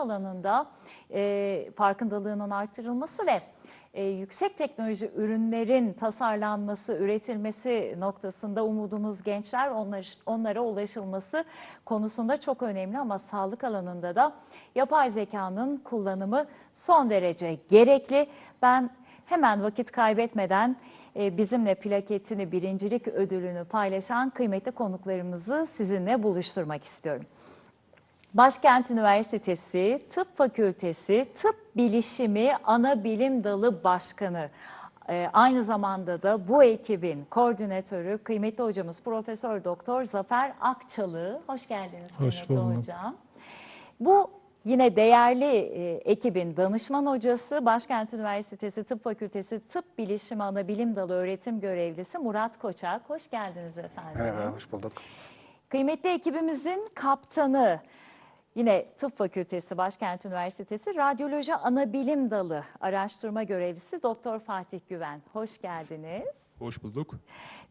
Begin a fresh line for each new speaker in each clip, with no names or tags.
alanında e, farkındalığının artırılması ve e, yüksek teknoloji ürünlerin tasarlanması, üretilmesi noktasında umudumuz gençler onlar, onlara ulaşılması konusunda çok önemli ama sağlık alanında da yapay zekanın kullanımı son derece gerekli. Ben hemen vakit kaybetmeden e, bizimle plaketini, birincilik ödülünü paylaşan kıymetli konuklarımızı sizinle buluşturmak istiyorum. Başkent Üniversitesi Tıp Fakültesi Tıp Bilişimi Ana Bilim Dalı Başkanı. Ee, aynı zamanda da bu ekibin koordinatörü kıymetli hocamız Profesör Doktor Zafer Akçalı. Hoş geldiniz
Hoş bulduk.
hocam. Bu yine değerli e, ekibin danışman hocası Başkent Üniversitesi Tıp Fakültesi Tıp Bilişimi Ana Bilim Dalı öğretim görevlisi Murat Koçak. Hoş geldiniz efendim.
Merhaba, hoş bulduk.
Kıymetli ekibimizin kaptanı, yine Tıp Fakültesi Başkent Üniversitesi Radyoloji Anabilim Dalı araştırma görevlisi Doktor Fatih Güven. Hoş geldiniz.
Hoş bulduk.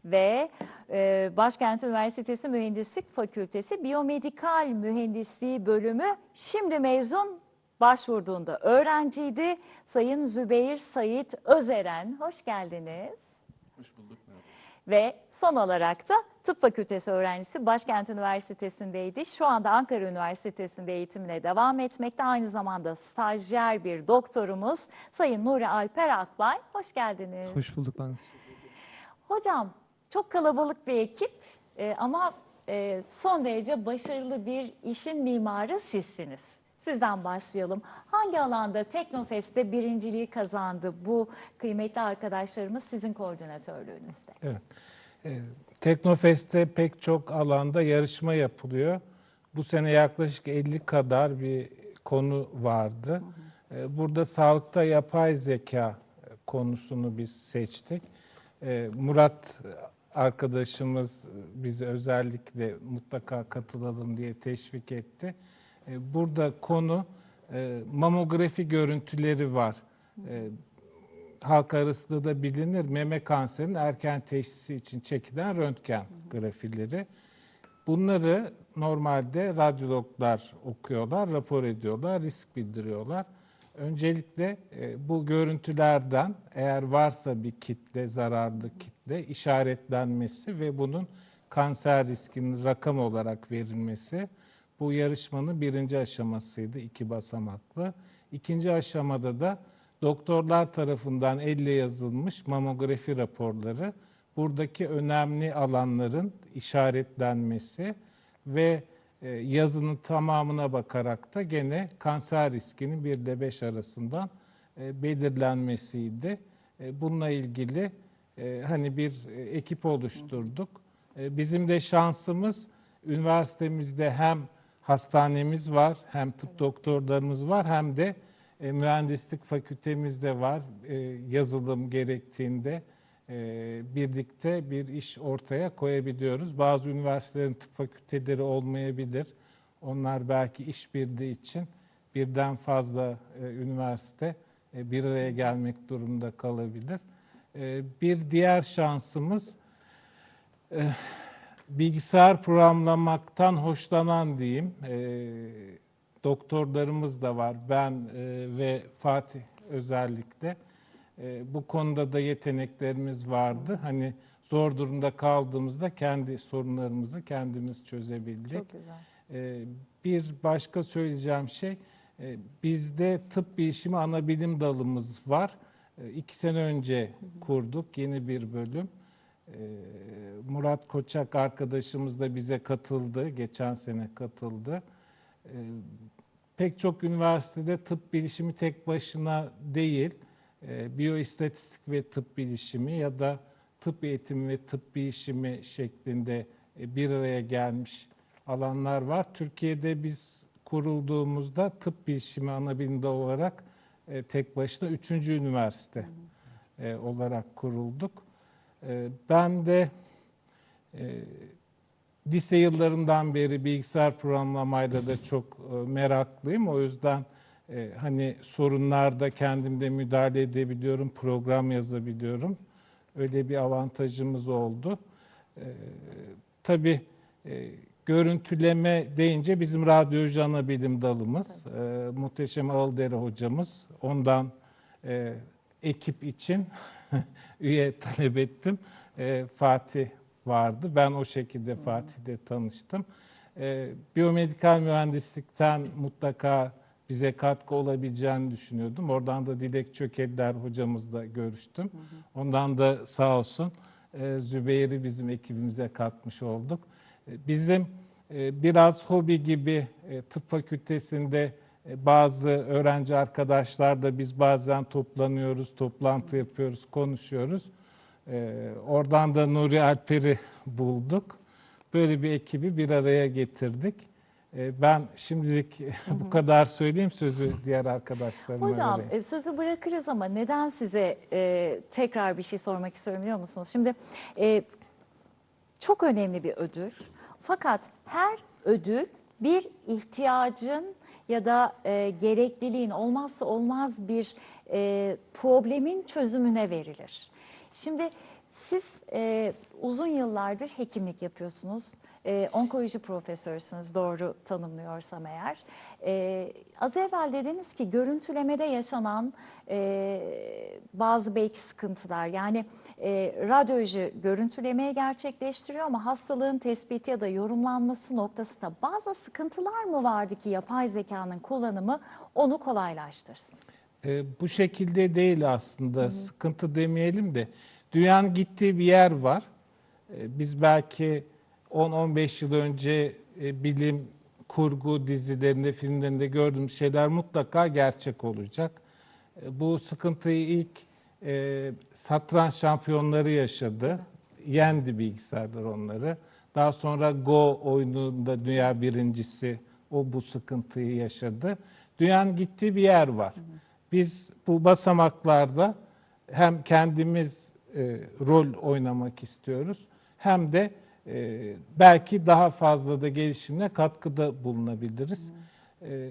Ve e, Başkent Üniversitesi Mühendislik Fakültesi Biyomedikal Mühendisliği bölümü şimdi mezun başvurduğunda öğrenciydi. Sayın Zübeyir Sayit Özeren. Hoş geldiniz.
Hoş bulduk.
Ve son olarak da tıp fakültesi öğrencisi Başkent Üniversitesi'ndeydi. Şu anda Ankara Üniversitesi'nde eğitimine devam etmekte. Aynı zamanda stajyer bir doktorumuz Sayın Nuri Alper Akbay. Hoş geldiniz.
Hoş bulduk ben.
Hocam çok kalabalık bir ekip e, ama e, son derece başarılı bir işin mimarı sizsiniz. Sizden başlayalım. Hangi alanda Teknofest'te birinciliği kazandı bu kıymetli arkadaşlarımız sizin koordinatörlüğünüzde?
Evet. Ee, Teknofest'te pek çok alanda yarışma yapılıyor. Bu sene yaklaşık 50 kadar bir konu vardı. Ee, Burada sağlıkta yapay zeka konusunu biz seçtik. Ee, Murat arkadaşımız bizi özellikle mutlaka katılalım diye teşvik etti. Burada konu e, mamografi görüntüleri var. Halk arasında da bilinir meme kanserinin erken teşhisi için çekilen röntgen grafileri. Bunları normalde radyologlar okuyorlar, rapor ediyorlar, risk bildiriyorlar. Öncelikle e, bu görüntülerden eğer varsa bir kitle, zararlı kitle işaretlenmesi ve bunun kanser riskinin rakam olarak verilmesi bu yarışmanın birinci aşamasıydı, iki basamaklı. İkinci aşamada da doktorlar tarafından elle yazılmış mamografi raporları, buradaki önemli alanların işaretlenmesi ve e, yazının tamamına bakarak da gene kanser riskinin 1 ile 5 arasından e, belirlenmesiydi. E, Bununla ilgili hani bir ekip oluşturduk. Bizim de şansımız üniversitemizde hem hastanemiz var, hem tıp doktorlarımız var, hem de e, mühendislik fakültemiz de var. E, yazılım gerektiğinde e, birlikte bir iş ortaya koyabiliyoruz. Bazı üniversitelerin tıp fakülteleri olmayabilir. Onlar belki işbirliği için birden fazla e, üniversite e, bir araya gelmek durumunda kalabilir. E, bir diğer şansımız e, bilgisayar programlamaktan hoşlanan diyeyim. E, doktorlarımız da var. Ben e, ve Fatih özellikle. E, bu konuda da yeteneklerimiz vardı. Hani zor durumda kaldığımızda kendi sorunlarımızı kendimiz çözebildik.
Çok güzel.
E, bir başka söyleyeceğim şey, e, bizde tıp bilişimi ana bilim dalımız var. E, iki sene önce kurduk yeni bir bölüm. E, Murat Koçak arkadaşımız da bize katıldı, geçen sene katıldı. E, Pek çok üniversitede tıp bilişimi tek başına değil, e, biyoistatistik ve tıp bilişimi ya da tıp eğitimi ve tıp bilişimi şeklinde e, bir araya gelmiş alanlar var. Türkiye'de biz kurulduğumuzda tıp bilişimi ana bilim dalı olarak e, tek başına üçüncü üniversite e, olarak kurulduk. E, Ben de e, lise yıllarından beri bilgisayar programlamayla da çok e, meraklıyım. O yüzden e, hani sorunlarda kendimde müdahale edebiliyorum, program yazabiliyorum. Öyle bir avantajımız oldu. E, tabii görüntüleme deyince bizim radyoloji ana bilim dalımız, e, muhteşem Ağıldere hocamız. Ondan ekip için üye talep ettim. Fatih vardı. Ben o şekilde Fatih'le tanıştım. E, biyomedikal mühendislikten mutlaka bize katkı olabileceğini düşünüyordum. Oradan da Dilek Çökeliler hocamızla görüştüm. Ondan da sağ olsun e, Zübeyir'i bizim ekibimize katmış olduk. E, Bizim e, biraz hobi gibi e, tıp fakültesinde e, bazı öğrenci arkadaşlar da biz bazen toplanıyoruz, toplantı yapıyoruz, konuşuyoruz. E, Oradan da Nuri Alper'i bulduk. Böyle bir ekibi bir araya getirdik. E, Ben şimdilik bu kadar söyleyeyim sözü diğer arkadaşlarıma
Hocam
vereyim.
e, sözü bırakırız ama neden size e, tekrar bir şey sormak istiyorum biliyor musunuz? Şimdi e, çok önemli bir ödül. Fakat her ödül bir ihtiyacın ya da e, gerekliliğin olmazsa olmaz bir e, problemin çözümüne verilir. Şimdi siz e, uzun yıllardır hekimlik yapıyorsunuz. E, onkoloji profesörüsünüz doğru tanımlıyorsam eğer. E, az evvel dediniz ki görüntülemede yaşanan e, bazı belki sıkıntılar yani e, radyoloji görüntülemeyi gerçekleştiriyor ama hastalığın tespiti ya da yorumlanması noktasında bazı sıkıntılar mı vardı ki yapay zekanın kullanımı onu kolaylaştırsın?
E, bu şekilde değil aslında. Sıkıntı demeyelim de. Dünyanın gittiği bir yer var. E, biz belki 10-15 yıl önce e, bilim kurgu dizilerinde, filmlerinde gördüğümüz şeyler mutlaka gerçek olacak. E, bu sıkıntıyı ilk e, satranç şampiyonları yaşadı. Yendi bilgisayarlar onları. Daha sonra Go oyununda dünya birincisi o bu sıkıntıyı yaşadı. Dünyanın gittiği bir yer var. Biz bu basamaklarda hem kendimiz e, rol oynamak istiyoruz hem de e, belki daha fazla da gelişimine katkıda bulunabiliriz. E,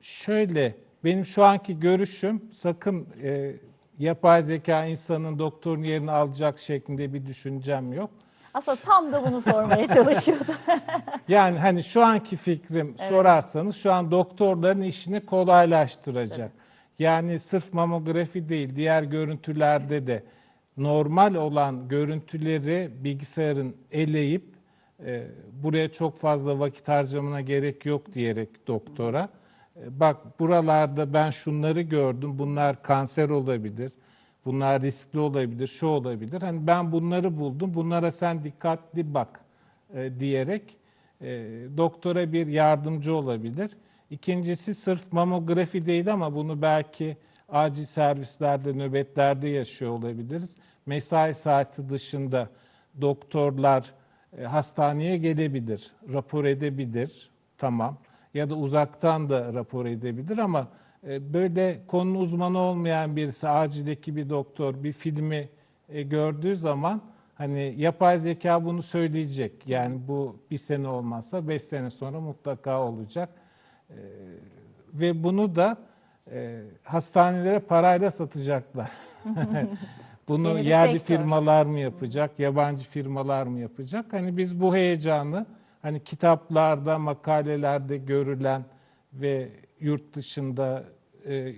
şöyle benim şu anki görüşüm sakın e, yapay zeka insanın doktorun yerini alacak şeklinde bir düşüncem yok.
Aslında tam da bunu sormaya çalışıyordum.
Yani hani şu anki fikrim sorarsanız şu an doktorların işini kolaylaştıracak. Yani sırf mamografi değil diğer görüntülerde de normal olan görüntüleri bilgisayarın eleyip e, buraya çok fazla vakit harcamına gerek yok diyerek doktora e, bak buralarda ben şunları gördüm bunlar kanser olabilir. Bunlar riskli olabilir, şu olabilir. Hani ben bunları buldum, bunlara sen dikkatli bak e, diyerek e, doktora bir yardımcı olabilir. İkincisi sırf mamografi değil ama bunu belki acil servislerde, nöbetlerde yaşıyor olabiliriz. Mesai saati dışında doktorlar e, hastaneye gelebilir, rapor edebilir, tamam. Ya da uzaktan da rapor edebilir ama e, böyle konu uzmanı olmayan birisi, acildeki bir doktor bir filmi e, gördüğü zaman hani yapay zeka bunu söyleyecek. Yani bu bir sene olmazsa beş sene sonra mutlaka olacak. E, ve bunu da e, hastanelere parayla satacaklar. Bunu yerli
sektör.
firmalar mı yapacak, yabancı firmalar mı yapacak? Hani biz bu heyecanı hani kitaplarda, makalelerde görülen ve yurt dışında e,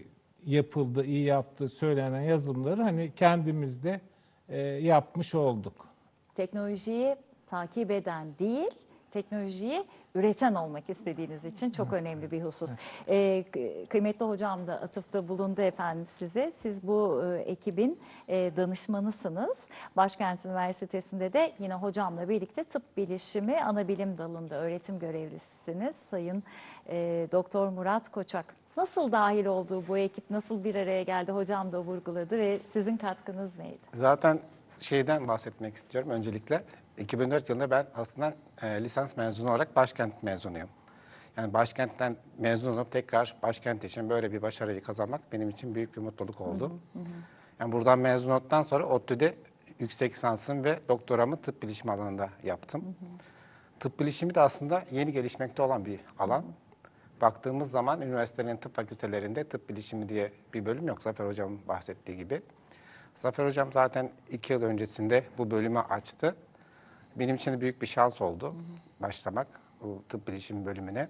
yapıldı, iyi yaptı söylenen yazılımları hani kendimizde e, yapmış olduk.
teknolojiyi takip eden değil, teknolojiyi üreten olmak istediğiniz için çok önemli bir husus. Ee, k- kıymetli hocam da atıfta bulundu efendim size. Siz bu e, ekibin e, danışmanısınız. Başkent Üniversitesi'nde de yine hocamla birlikte tıp bilişimi ana bilim dalında öğretim görevlisisiniz. Sayın e, Doktor Murat Koçak. Nasıl dahil oldu bu ekip, nasıl bir araya geldi hocam da vurguladı ve sizin katkınız neydi?
Zaten şeyden bahsetmek istiyorum öncelikle. 2004 yılında ben aslında e, lisans mezunu olarak başkent mezunuyum. Yani başkentten mezun olup tekrar başkent için böyle bir başarıyı kazanmak benim için büyük bir mutluluk oldu. Yani buradan mezun olduktan sonra ODTÜ'de yüksek lisansım ve doktoramı tıp bilişimi alanında yaptım. Tıp bilişimi de aslında yeni gelişmekte olan bir alan. Baktığımız zaman üniversitelerin tıp fakültelerinde tıp bilişimi diye bir bölüm yok Zafer Hocam'ın bahsettiği gibi. Zafer Hocam zaten iki yıl öncesinde bu bölümü açtı. Benim için de büyük bir şans oldu başlamak bu tıp bilişim bölümüne.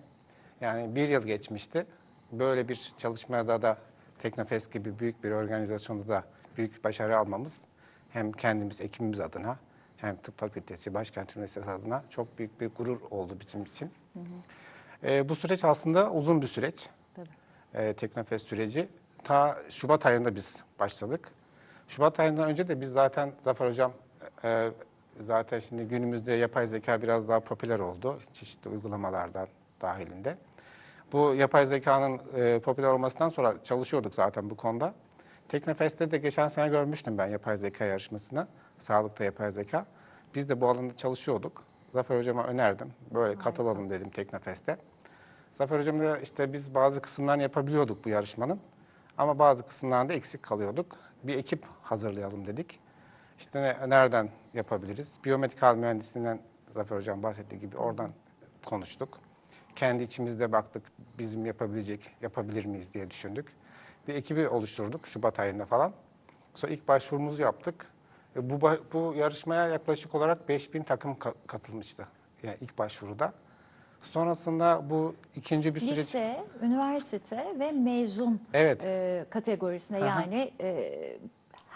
Yani bir yıl geçmişti. Böyle bir çalışmada da Teknofest gibi büyük bir organizasyonda da büyük başarı almamız hem kendimiz, ekibimiz adına hem tıp fakültesi, Başkent Üniversitesi adına çok büyük bir gurur oldu bizim için. Ee, bu süreç aslında uzun bir süreç.
Tabii.
Ee, Teknofest süreci. Ta Şubat ayında biz başladık. Şubat ayından önce de biz zaten Zafer Hocam e, zaten şimdi günümüzde yapay zeka biraz daha popüler oldu. Çeşitli uygulamalardan dahilinde. Bu yapay zekanın e, popüler olmasından sonra çalışıyorduk zaten bu konuda. Teknofest'te de geçen sene görmüştüm ben yapay zeka yarışmasını. Sağlıkta yapay zeka. Biz de bu alanda çalışıyorduk. Zafer Hocam'a önerdim. Böyle katılalım dedim Teknofest'e. Zafer Hocam da işte biz bazı kısımlarını yapabiliyorduk bu yarışmanın. Ama bazı kısımlarında eksik kalıyorduk. Bir ekip hazırlayalım dedik. İşte ne- nereden yapabiliriz? Biyomedikal mühendisliğinden Zafer Hocam bahsettiği gibi oradan konuştuk. Kendi içimizde baktık bizim yapabilecek, yapabilir miyiz diye düşündük. Bir ekibi oluşturduk Şubat ayında falan. Sonra ilk başvurumuzu yaptık. E, Bu, bu yarışmaya yaklaşık olarak 5000 takım ka- katılmıştı. Yani ilk başvuruda. Sonrasında bu ikinci bir süreç...
Lise, üniversite ve mezun
Evet.
e, kategorisine
Aha.
yani e,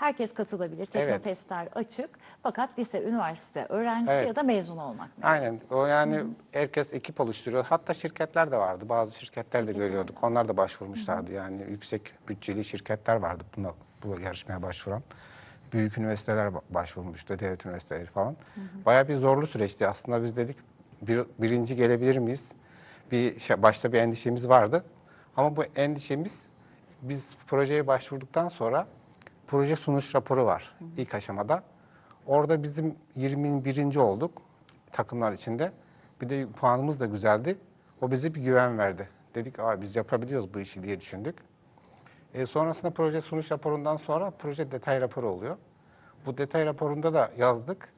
herkes katılabilir. Teknofestler açık. Fakat lise, üniversite öğrencisi
Evet.
ya da mezun olmak.
Aynen. O yani herkes ekip oluşturuyor. Hatta şirketler de vardı. Bazı şirketler de görüyorduk. Onlar da başvurmuşlardı. Yani yüksek bütçeli şirketler vardı buna, bu yarışmaya başvuran. Büyük üniversiteler ba- başvurmuştu, devlet üniversiteleri falan. Bayağı bir zorlu süreçti. Aslında biz dedik bir, birinci gelebilir miyiz? Bir şey, başta bir endişemiz vardı. Ama bu endişemiz biz projeye başvurduktan sonra proje sunuş raporu var ilk aşamada. Orada bizim 21. olduk takımlar içinde. Bir de puanımız da güzeldi. O bize bir güven verdi. Dedik Aa, biz yapabiliyoruz bu işi diye düşündük. E, sonrasında proje sunuş raporundan sonra proje detay raporu oluyor. Bu detay raporunda da yazdık.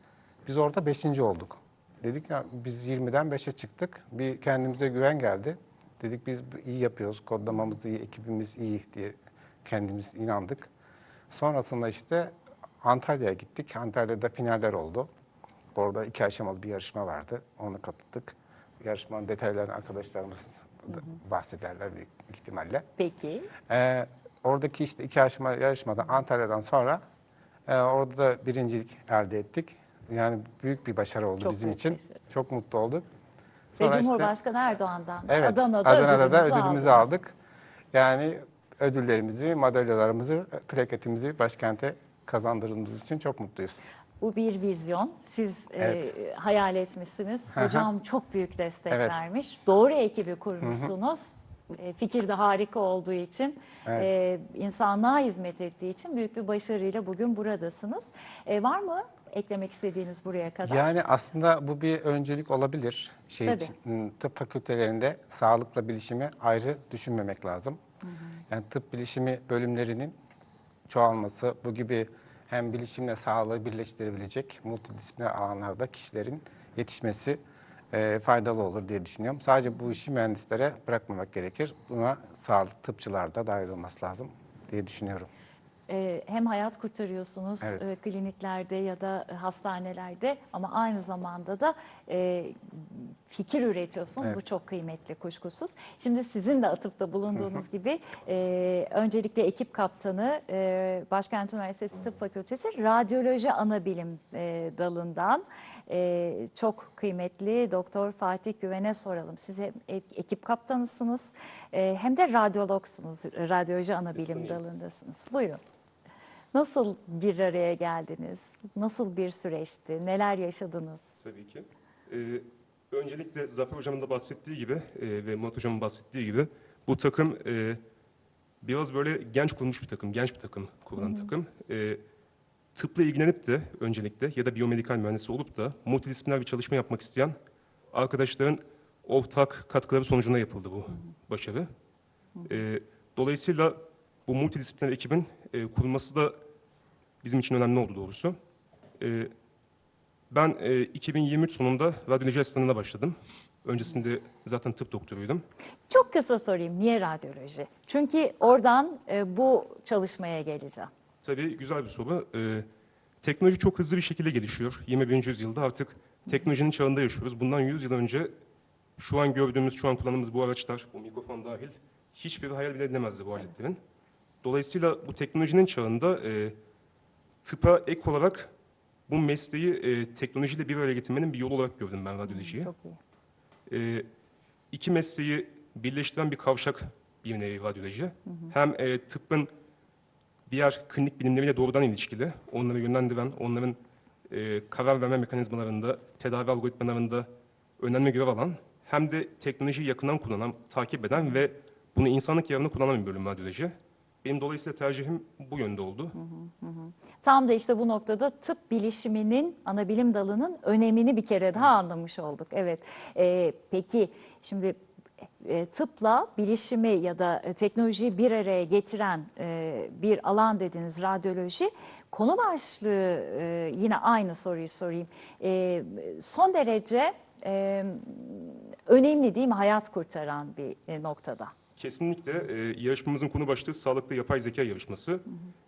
Biz orada 5. olduk. Dedik ya biz 20'den 5'e çıktık. Bir kendimize güven geldi. Dedik biz iyi yapıyoruz, kodlamamız iyi, ekibimiz iyi diye kendimiz inandık. Sonrasında işte Antalya'ya gittik. Antalya'da finaller oldu. Orada iki aşamalı bir yarışma vardı. Ona katıldık. Yarışmanın detaylarını arkadaşlarımız da bahsederler büyük ihtimalle.
Peki.
Ee, oradaki işte iki aşama yarışmada Antalya'dan sonra e, orada da birincilik elde ettik. Yani büyük bir başarı oldu
Çok
bizim için.
başarı.
Çok mutlu olduk.
Ve
Sonra işte-
Cumhurbaşkanı Erdoğan'dan
Evet,
Adana'da,
Adana'da ödülümüzü
aldınız.
aldık. Yani ödüllerimizi, madalyalarımızı, plaketimizi başkente kazandırdığımız için çok mutluyuz.
Bu bir vizyon. Siz
Evet.
e, hayal etmişsiniz.
Hı hı.
Hocam çok büyük destek
Evet.
vermiş. Doğru ekibi kurmuşsunuz. E, fikir de harika olduğu için,
Evet.
e, insanlığa hizmet ettiği için büyük bir başarıyla bugün buradasınız. E, var mı eklemek istediğiniz buraya kadar?
Yani aslında bu bir öncelik olabilir. Şey
Tabii.
için, tıp fakültelerinde sağlıkla bilişimi ayrı düşünmemek lazım. Yani tıp bilişimi bölümlerinin çoğalması, bu gibi hem bilişimle sağlığı birleştirebilecek multidisipliner alanlarda kişilerin yetişmesi e, faydalı olur diye düşünüyorum. Sadece bu işi mühendislere bırakmamak gerekir. Buna sağlık tıpçılar da dahil olması lazım diye düşünüyorum.
E, hem hayat kurtarıyorsunuz
Evet.
e, kliniklerde ya da hastanelerde ama aynı zamanda da e, fikir üretiyorsunuz.
Evet.
Bu çok kıymetli kuşkusuz. Şimdi sizin de atıfta bulunduğunuz gibi e, öncelikle ekip kaptanı e, Başkent Üniversitesi Tıp Fakültesi Radyoloji Anabilim e, dalından e, çok kıymetli Doktor Fatih Güven'e soralım. Siz hem ekip kaptanısınız e, hem de radyologsunuz. Radyoloji Anabilim dalındasınız. Buyurun. Nasıl bir araya geldiniz? Nasıl bir süreçti? Neler yaşadınız?
Tabii ki. Ee, öncelikle Zafer Hocam'ın da bahsettiği gibi e, ve Murat Hocam'ın bahsettiği gibi bu takım e, biraz böyle genç kurulmuş bir takım, genç bir takım kurulan takım. E, tıpla ilgilenip de öncelikle ya da biyomedikal mühendisi olup da multidisipliner bir çalışma yapmak isteyen arkadaşların ortak katkıları sonucunda yapıldı bu başarı. E, dolayısıyla bu multidisipliner ekibin e, kurulması da bizim için önemli oldu doğrusu. E, ben e, 2023 sonunda radyoloji asistanlığına başladım. Öncesinde zaten tıp doktoruydum.
Çok kısa sorayım. Niye radyoloji? Çünkü oradan e, bu çalışmaya geleceğim.
Tabii güzel bir soru. E, teknoloji çok hızlı bir şekilde gelişiyor. 21. yüzyılda artık teknolojinin çağında yaşıyoruz. Bundan 100 yıl önce şu an gördüğümüz, şu an kullandığımız bu araçlar, bu mikrofon dahil hiçbir hayal bile edilemezdi bu aletlerin. Dolayısıyla bu teknolojinin çağında e, tıpa ek olarak bu mesleği e, teknolojiyle bir araya getirmenin bir yolu olarak gördüm ben radyolojiyi.
Çok iyi.
E, iki mesleği birleştiren bir kavşak bir nevi radyoloji. Hem e, tıbbın diğer klinik bilimleriyle doğrudan ilişkili, onları yönlendiren, onların e, karar verme mekanizmalarında, tedavi algoritmalarında önemli görev alan, hem de teknolojiyi yakından kullanan, takip eden ve bunu insanlık yararına kullanan bir bölüm radyoloji. Benim dolayısıyla tercihim bu yönde oldu.
Tam da işte bu noktada tıp bilişiminin, ana bilim dalının önemini bir kere daha anlamış olduk. Evet. Ee, peki şimdi tıpla bilişimi ya da e, teknolojiyi bir araya getiren e, bir alan dediniz radyoloji. Konu başlığı e, yine aynı soruyu sorayım. E, son derece e, önemli değil mi? Hayat kurtaran bir e, noktada.
Kesinlikle e, yarışmamızın konu başlığı sağlıklı yapay zeka yarışması.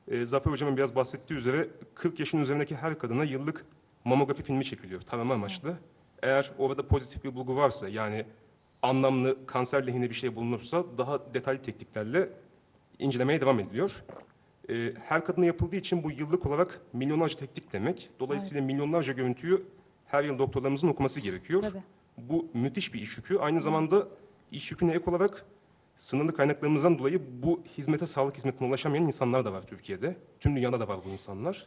E, Zafer Hocam'ın biraz bahsettiği üzere 40 yaşın üzerindeki her kadına yıllık mamografi filmi çekiliyor tarama amaçlı. Eğer orada pozitif bir bulgu varsa yani anlamlı kanser lehine bir şey bulunursa daha detaylı tekniklerle incelemeye devam ediliyor. E, her kadına yapıldığı için bu yıllık olarak milyonlarca teknik demek. Dolayısıyla milyonlarca görüntüyü her yıl doktorlarımızın okuması gerekiyor.
Tabii.
Bu müthiş bir iş yükü. Aynı zamanda iş yüküne ek olarak sınırlı kaynaklarımızdan dolayı bu hizmete, sağlık hizmetine ulaşamayan insanlar da var Türkiye'de. Tüm dünyada da var bu insanlar.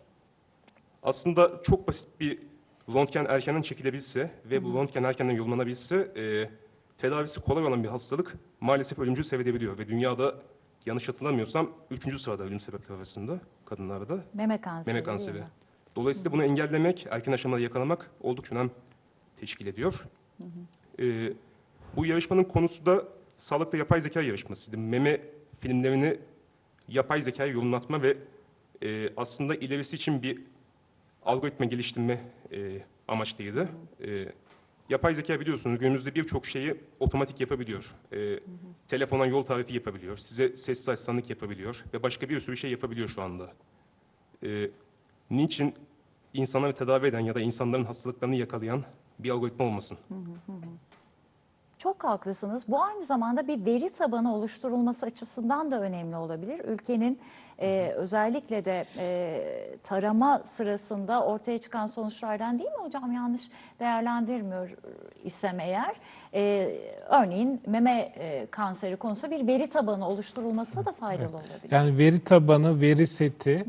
Aslında çok basit bir röntgen erkenden çekilebilse ve bu röntgen erkenden yollanabilse e, tedavisi kolay olan bir hastalık maalesef ölümcül seyredebiliyor ve dünyada yanlış hatırlamıyorsam üçüncü sırada ölüm sebepleri arasında kadınlarda
Meme kanseri.
meme kanseri. Dolayısıyla bunu engellemek, erken aşamada yakalamak oldukça önem teşkil ediyor. Ee, bu yarışmanın konusu da sağlıkta yapay zeka yarışmasıydı. Meme filmlerini yapay zekaya yoğunlatma ve e, aslında ilerisi için bir algoritma geliştirme e, amaçlıydı. E, yapay zeka biliyorsunuz günümüzde birçok şeyi otomatik yapabiliyor. E, Telefondan yol tarifi yapabiliyor, size sessiz asistanlık yapabiliyor ve başka bir sürü şey yapabiliyor şu anda. E, niçin insanları tedavi eden ya da insanların hastalıklarını yakalayan bir algoritma olmasın?
Çok haklısınız. Bu aynı zamanda bir veri tabanı oluşturulması açısından da önemli olabilir. Ülkenin e, özellikle de e, tarama sırasında ortaya çıkan sonuçlardan değil mi hocam? Yanlış değerlendirmiyor isem eğer. E, örneğin meme e, kanseri konusunda bir veri tabanı oluşturulması da faydalı olabilir.
Yani veri tabanı, veri seti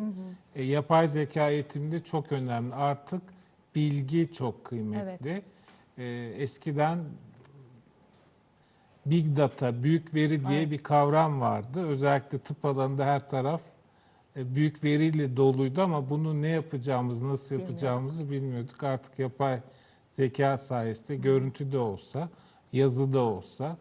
e, yapay zeka eğitiminde çok önemli. Artık bilgi çok kıymetli. E, eskiden big data, büyük veri diye
Evet.
bir kavram vardı. Özellikle tıp alanında her taraf e, büyük veriyle doluydu ama bunu ne yapacağımızı, nasıl yapacağımızı bilmiyorduk. Artık yapay zeka sayesinde görüntü de olsa, yazı da olsa,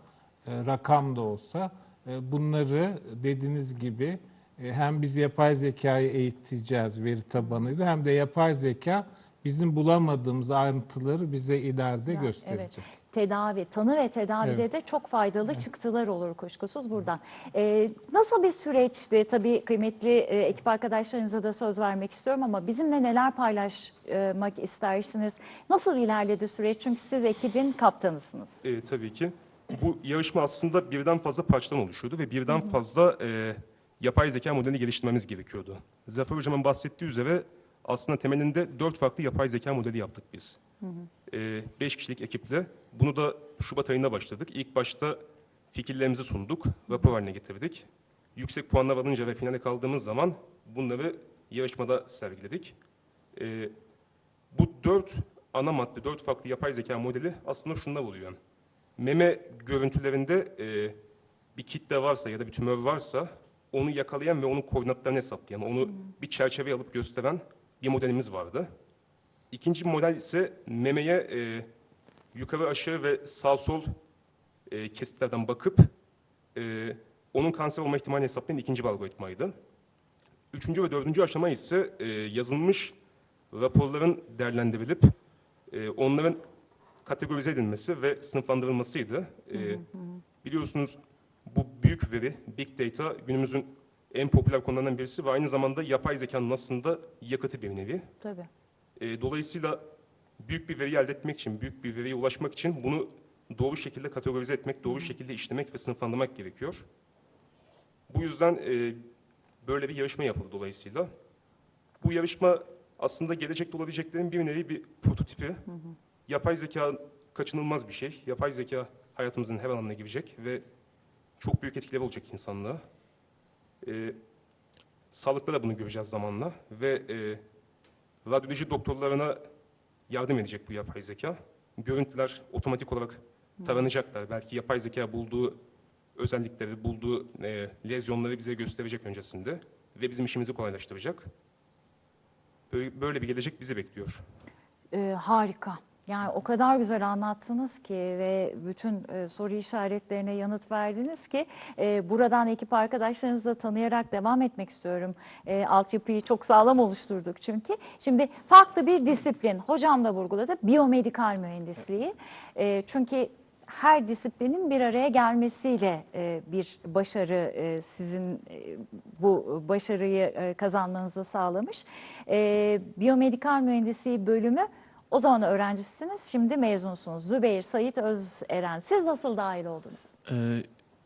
e, rakam da olsa e, bunları dediğiniz gibi hem biz yapay zekayı eğiteceğiz veri tabanıyla hem de yapay zeka bizim bulamadığımız ayrıntıları bize ileride
Ya,
gösterecek.
Evet. Tedavi, tanı ve tedavide
Evet.
de çok faydalı çıktılar olur kuşkusuz buradan. Ee, nasıl bir süreçti? Tabii kıymetli e, ekip arkadaşlarınıza da söz vermek istiyorum ama bizimle neler paylaşmak istersiniz? Nasıl ilerledi süreç? Çünkü siz ekibin kaptanısınız.
E, tabii ki. Bu yarışma aslında birden fazla parçadan oluşuyordu ve birden fazla e, yapay zeka modeli geliştirmemiz gerekiyordu. Zafer Hocam'ın bahsettiği üzere aslında temelinde dört farklı yapay zeka modeli yaptık biz. E, beş kişilik ekiple. Bunu da Şubat ayında başladık. İlk başta fikirlerimizi sunduk, rapor haline getirdik. Yüksek puanlar alınca ve finale kaldığımız zaman bunları yarışmada sergiledik. E, bu dört ana madde, dört farklı yapay zeka modeli aslında şunlar oluyor. Meme görüntülerinde e, bir kitle varsa ya da bir tümör varsa onu yakalayan ve onun koordinatlarını hesaplayan, onu bir çerçeve alıp gösteren bir modelimiz vardı. İkinci model ise memeye e, yukarı aşağı ve sağ sol e, kesitlerden bakıp e, onun kanser olma ihtimalini hesaplayan ikinci bir algoritmaydı. Üçüncü ve dördüncü aşama ise e, yazılmış raporların değerlendirilip e, onların kategorize edilmesi ve sınıflandırılmasıydı. E, biliyorsunuz bu büyük veri, big data günümüzün en popüler konularından birisi ve aynı zamanda yapay zekanın aslında yakıtı bir nevi.
Tabii.
E, dolayısıyla büyük bir veri elde etmek için, büyük bir veriye ulaşmak için bunu doğru şekilde kategorize etmek, doğru şekilde işlemek ve sınıflandırmak gerekiyor. Bu yüzden e, böyle bir yarışma yapıldı dolayısıyla. Bu yarışma aslında gelecekte olabileceklerin bir nevi bir prototipi. Yapay zeka kaçınılmaz bir şey. Yapay zeka hayatımızın her alanına girecek ve çok büyük etkileri olacak insanlığa. E, sağlıkta da bunu göreceğiz zamanla ve e, radyoloji doktorlarına yardım edecek bu yapay zeka. Görüntüler otomatik olarak taranacaklar. Belki yapay zeka bulduğu özellikleri, bulduğu e, lezyonları bize gösterecek öncesinde ve bizim işimizi kolaylaştıracak. Böyle, böyle bir gelecek bizi bekliyor.
Ee, harika. Yani o kadar güzel anlattınız ki ve bütün e, soru işaretlerine yanıt verdiniz ki e, buradan ekip arkadaşlarınızı da tanıyarak devam etmek istiyorum. E, altyapıyı çok sağlam oluşturduk çünkü. Şimdi farklı bir disiplin, hocam da vurguladı, biyomedikal mühendisliği. E, çünkü her disiplinin bir araya gelmesiyle e, bir başarı e, sizin e, bu başarıyı kazanmanızı sağlamış. Biyomedikal mühendisliği bölümü o zaman öğrencisiniz, şimdi mezunsunuz. Zübeyir Sayit Özeren. Siz nasıl dahil oldunuz?
Ee,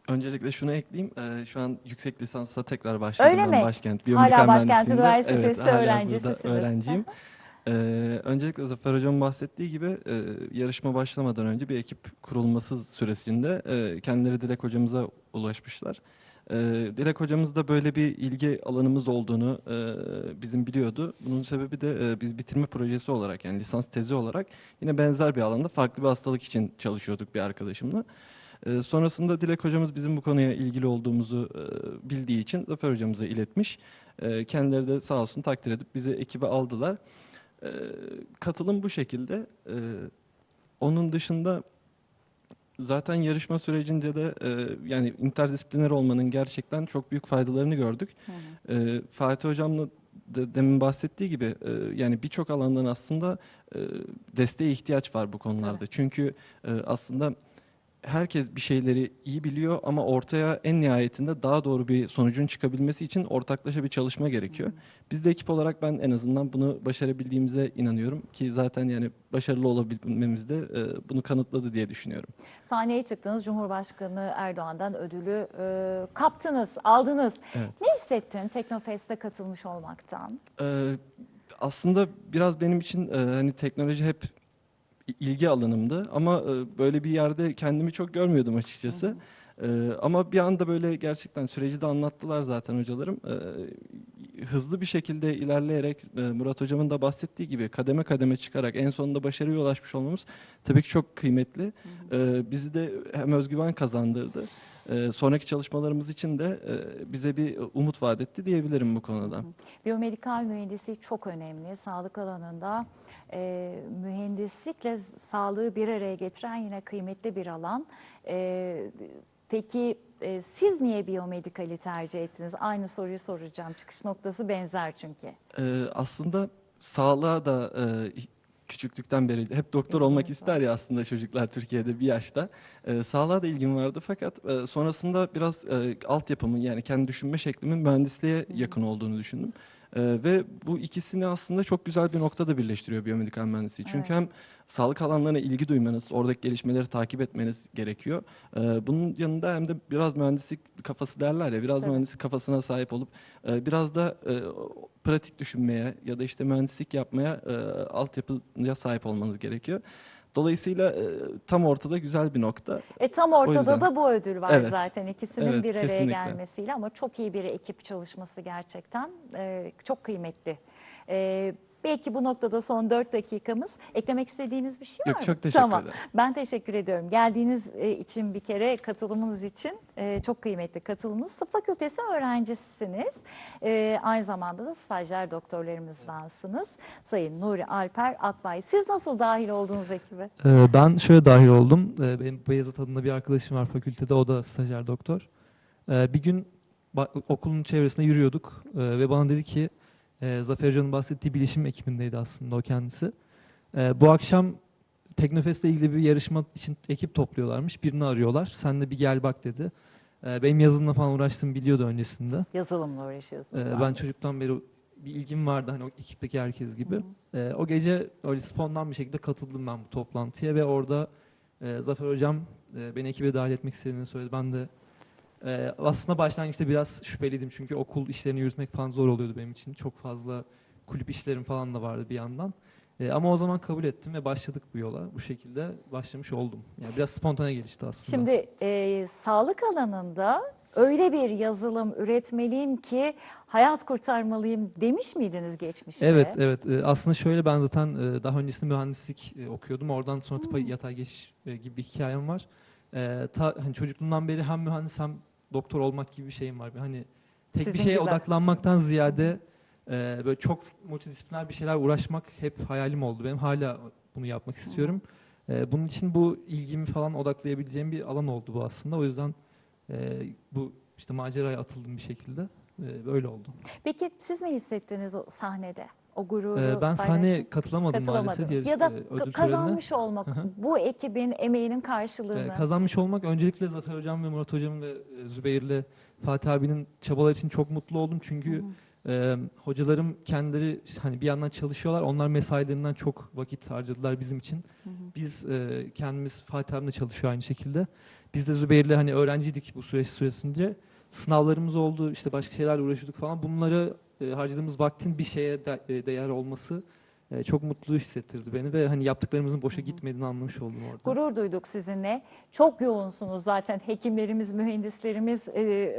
öncelikle şunu ekleyeyim. Ee, şu an yüksek lisansa tekrar başladım
Öyle
ben
mi?
Başkent
Hala Başkent. Üniversitesi
evet,
öğrencisisiniz.
öğrenciyim. Ee, öncelikle Zafer Hocam'ın bahsettiği gibi e, yarışma başlamadan önce bir ekip kurulması süresinde e, kendileri Dilek Hocamıza ulaşmışlar. E, Dilek Hocamız da böyle bir ilgi alanımız olduğunu e, bizim biliyordu. Bunun sebebi de e, biz bitirme projesi olarak yani lisans tezi olarak yine benzer bir alanda farklı bir hastalık için çalışıyorduk bir arkadaşımla. E, sonrasında Dilek hocamız bizim bu konuya ilgili olduğumuzu e, bildiği için Zafer hocamıza iletmiş. E, kendileri de sağ olsun takdir edip bizi ekibe aldılar. Katılım bu şekilde. Onun dışında zaten yarışma sürecinde de e, yani interdisipliner olmanın gerçekten çok büyük faydalarını gördük. E, Fatih hocamla da demin bahsettiği gibi e, yani birçok alandan aslında e, desteğe ihtiyaç var bu konularda.
Tabii.
Çünkü e, aslında herkes bir şeyleri iyi biliyor ama ortaya en nihayetinde daha doğru bir sonucun çıkabilmesi için ortaklaşa bir çalışma gerekiyor. Biz de ekip olarak ben en azından bunu başarabildiğimize inanıyorum ki zaten yani başarılı olabilmemiz de e, bunu kanıtladı diye düşünüyorum.
Sahneye çıktınız, Cumhurbaşkanı Erdoğan'dan ödülü e, kaptınız, aldınız.
Evet.
Ne hissettin Teknofest'e katılmış olmaktan?
Ee, aslında biraz benim için e, hani teknoloji hep ilgi alanımdı ama e, böyle bir yerde kendimi çok görmüyordum açıkçası. Ee, ama bir anda böyle gerçekten süreci de anlattılar zaten hocalarım. Ee, hızlı bir şekilde ilerleyerek e, Murat hocamın da bahsettiği gibi kademe kademe çıkarak en sonunda başarıya ulaşmış olmamız tabii ki çok kıymetli. Bizi de hem özgüven kazandırdı. Sonraki çalışmalarımız için de e, bize bir umut vaat etti diyebilirim bu konuda.
Biyomedikal mühendisliği çok önemli. Sağlık alanında e, mühendislikle sağlığı bir araya getiren yine kıymetli bir alan. E, peki e, siz niye biyomedikali tercih ettiniz? Aynı soruyu soracağım. Çıkış noktası benzer çünkü.
Ee, aslında sağlığa da e, küçüklükten beri hep doktor olmak ister ya aslında çocuklar Türkiye'de bir yaşta. Ee, sağlığa da ilgim vardı fakat e, sonrasında biraz e, altyapımın yani kendi düşünme şeklimin mühendisliğe yakın olduğunu düşündüm. Ee, ve bu ikisini aslında çok güzel bir noktada birleştiriyor biyomedikal mühendisliği. Çünkü
Evet.
hem sağlık alanlarına ilgi duymanız, oradaki gelişmeleri takip etmeniz gerekiyor. Ee, bunun yanında hem de biraz mühendislik kafası derler ya, biraz
Tabii.
mühendislik kafasına sahip olup e, biraz da e, pratik düşünmeye ya da işte mühendislik yapmaya e, altyapıya sahip olmanız gerekiyor. Dolayısıyla e, tam ortada güzel bir nokta.
E tam ortada
yüzden.
da bu ödül var
Evet.
zaten ikisinin
Evet,
bir araya
kesinlikle.
gelmesiyle ama çok iyi bir ekip çalışması gerçekten e, çok kıymetli. E, belki bu noktada son 4 dakikamız. Eklemek istediğiniz bir şey var
Yok,
mı?
çok teşekkür
tamam.
ederim.
Ben teşekkür ediyorum. Geldiğiniz e, için bir kere katılımınız için e, çok kıymetli katılımınız. Tıp fakültesi öğrencisisiniz. E, aynı zamanda da stajyer doktorlarımızdansınız. Sayın Nuri Alper Akbay. Siz nasıl dahil oldunuz ekibe?
Ben şöyle dahil oldum. Benim Beyazıt adında bir arkadaşım var fakültede. O da stajyer doktor. Bir gün okulun çevresinde yürüyorduk ve bana dedi ki e, Zafer Hoca'nın bahsettiği bilişim ekibindeydi aslında o kendisi. Ee, Bu akşam Teknofest'le ilgili bir yarışma için ekip topluyorlarmış. Birini arıyorlar. Sen de bir gel bak dedi. Ee, Benim yazılımla falan uğraştığımı biliyordu öncesinde.
Yazılımla uğraşıyorsunuz.
Ee, ben çocuktan beri bir ilgim vardı hani o ekipteki herkes gibi. Ee, o gece öyle spontan bir şekilde katıldım ben bu toplantıya ve orada e, Zafer Hocam e, beni ekibe dahil etmek istediğini söyledi. Ben de e, aslında başlangıçta biraz şüpheliydim çünkü okul işlerini yürütmek falan zor oluyordu benim için. Çok fazla kulüp işlerim falan da vardı bir yandan. E, ama o zaman kabul ettim ve başladık bu yola. Bu şekilde başlamış oldum. Yani biraz spontane gelişti aslında.
Şimdi e, sağlık alanında öyle bir yazılım üretmeliyim ki hayat kurtarmalıyım demiş miydiniz geçmişte?
Evet, evet. Ee, Aslında şöyle ben zaten e, daha öncesinde mühendislik e, okuyordum. Oradan sonra tıpa yatay geçiş e, gibi bir hikayem var. Ee, Ta, hani çocukluğumdan beri hem mühendis hem doktor olmak gibi bir şeyim var. Hani tek
Sizin
bir şeye
gibi.
odaklanmaktan ziyade e, böyle çok multidisipliner bir şeyler uğraşmak hep hayalim oldu. Benim hala bunu yapmak istiyorum. E, bunun için bu ilgimi falan odaklayabileceğim bir alan oldu bu aslında. O yüzden e, bu işte maceraya atıldım bir şekilde. E, böyle oldu.
Peki siz ne hissettiniz o sahnede? O gururu
Ee, ben
paylaşın-
sahneye katılamadım maalesef.
katılamadınız.
yarış-
Ya da
e, ödül
ka-
törenine.
kazanmış olmak,
Hı hı.
bu ekibin emeğinin
Ee,
karşılığını.
kazanmış olmak öncelikle Zafer Hocam ve Murat Hocam ve e, Zübeyir'le Fatih abinin çabalar için çok mutlu oldum. Çünkü e, hocalarım kendileri hani bir yandan çalışıyorlar. Onlar mesailerinden çok vakit harcadılar bizim için. Biz e, kendimiz Fatih abimle çalışıyor aynı şekilde. Biz de Zübeyir'le hani öğrenciydik bu süreç süresince. Sınavlarımız oldu, işte başka şeylerle uğraşıyorduk falan. Bunları e, harcadığımız vaktin bir şeye de- e, değer olması e, çok mutlu hissettirdi beni ve hani yaptıklarımızın boşa gitmediğini anlamış oldum orada.
Gurur duyduk sizinle. Çok yoğunsunuz zaten hekimlerimiz, mühendislerimiz e,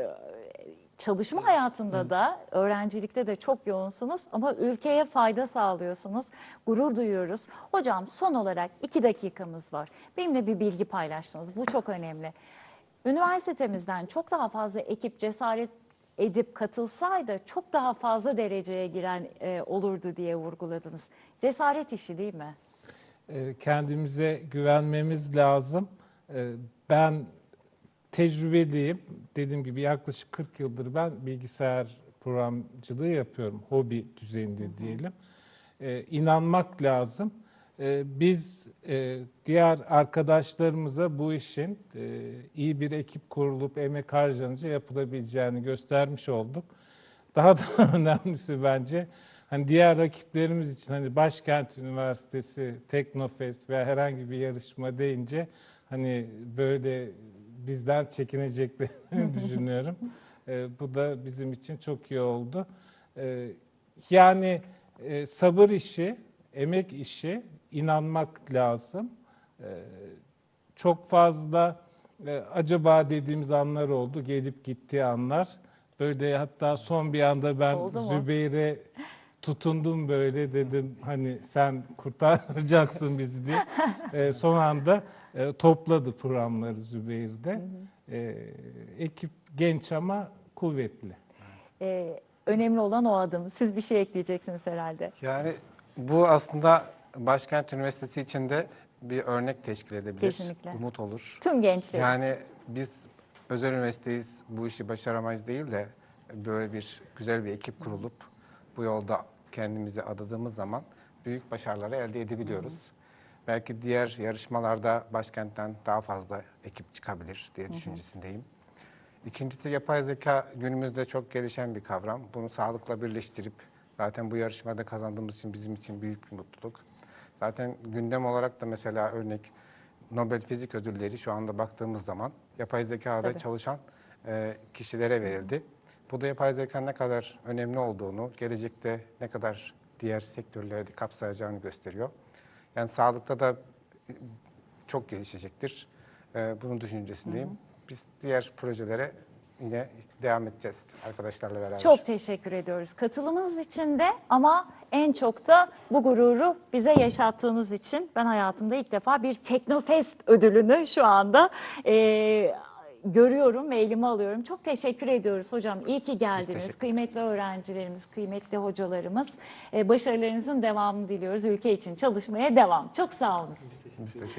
çalışma hayatında da öğrencilikte de çok yoğunsunuz ama ülkeye fayda sağlıyorsunuz. Gurur duyuyoruz. Hocam son olarak iki dakikamız var. Benimle bir bilgi paylaştınız. Bu çok önemli. Üniversitemizden çok daha fazla ekip cesaret edip katılsaydı çok daha fazla dereceye giren e, olurdu diye vurguladınız. Cesaret işi değil mi?
E, kendimize güvenmemiz lazım. E, Ben tecrübeliyim. Dediğim gibi yaklaşık 40 yıldır ben bilgisayar programcılığı yapıyorum. Hobi düzeyinde diyelim. E, İnanmak lazım. E, Biz e, diğer arkadaşlarımıza bu işin e, iyi bir ekip kurulup emek harcanınca yapılabileceğini göstermiş olduk. Daha da önemlisi bence hani diğer rakiplerimiz için hani Başkent Üniversitesi, Teknofest veya herhangi bir yarışma deyince hani böyle bizden çekineceklerini düşünüyorum. Ee, bu da bizim için çok iyi oldu. Ee, yani e, sabır işi, emek işi, inanmak lazım. Ee, çok fazla e, acaba dediğimiz anlar oldu, gelip gittiği anlar. Böyle hatta son bir anda ben? Zübeyir'e tutundum böyle dedim hani sen kurtaracaksın bizi diye. Ee, son anda e, topladı programları Zübeyir'de. Ee, ekip genç ama kuvvetli.
Ee, önemli olan o adım. Siz bir şey ekleyeceksiniz herhalde.
Yani bu aslında Başkent Üniversitesi için de bir örnek teşkil edebilir.
Kesinlikle.
Umut olur.
Tüm gençler
Yani
için.
biz özel üniversiteyiz, bu işi başaramayız değil de böyle bir güzel bir ekip kurulup bu yolda kendimizi adadığımız zaman büyük başarıları elde edebiliyoruz. Belki diğer yarışmalarda başkentten daha fazla ekip çıkabilir diye düşüncesindeyim. İkincisi yapay zeka günümüzde çok gelişen bir kavram. Bunu sağlıkla birleştirip zaten bu yarışmada kazandığımız için bizim için büyük bir mutluluk. Zaten gündem olarak da mesela örnek Nobel Fizik Ödülleri şu anda baktığımız zaman yapay zekada
Tabii.
çalışan e, kişilere verildi. Bu da yapay zekanın ne kadar önemli olduğunu, gelecekte ne kadar diğer sektörleri de kapsayacağını gösteriyor. Yani sağlıkta da e, çok gelişecektir. E, bunun düşüncesindeyim. Biz diğer projelere yine devam edeceğiz arkadaşlarla beraber.
Çok teşekkür ediyoruz katılımınız için de ama en çok da bu gururu bize yaşattığınız için ben hayatımda ilk defa bir Teknofest ödülünü şu anda e, görüyorum ve elime alıyorum. Çok teşekkür ediyoruz hocam. İyi ki geldiniz. Kıymetli öğrencilerimiz, kıymetli hocalarımız. E, başarılarınızın devamını diliyoruz. Ülke için çalışmaya devam. Çok sağ olun.
Biz teşekkür